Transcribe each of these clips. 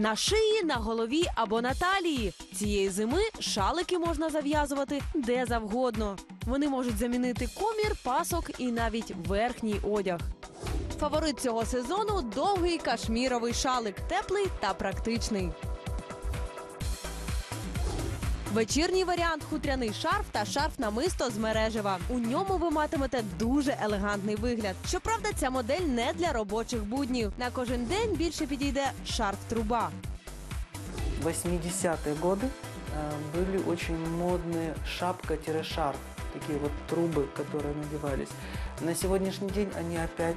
На шиї, на голові або на талії. Цієї зими шалики можна зав'язувати де завгодно. Вони можуть замінити комір, пасок і навіть верхній одяг. Фаворит цього сезону довгий кашміровий шалик, теплий та практичний. Вечірній варіант хутряний шарф та шарф намисто з мережева. У ньому ви матимете дуже елегантний вигляд. Щоправда, ця модель не для робочих буднів. На кожен день більше підійде шарф-труба. 80-е годы э, были очень модные шапка-шарф, такие вот трубы, которые надевались. На сегодняшний день они опять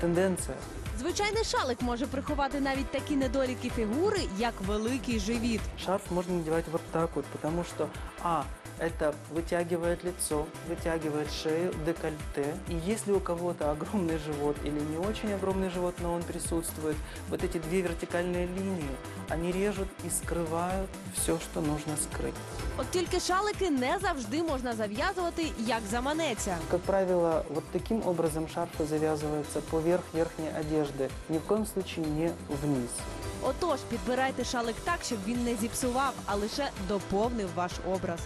тенденция. Звичайний шалик може приховати навіть такі недоліки фігури, як великий живіт. Шарф можно надевать вот так вот, потому что, а, это вытягивает лицо, вытягивает шею, декольте. И если у кого-то огромный живот или не очень огромный живот, но он присутствует, вот эти две вертикальные линии, они режут и скрывают все, что нужно скрыть. От тільки шалики не завжди можна зав'язувати, як заманеться. Как правило, вот таким образом шарфы завязываются поверх верхней одежды, ни в коем случае не вниз. Отож, підбирайте шалик так, щоб він не зіпсував, а лише доповнив ваш образ.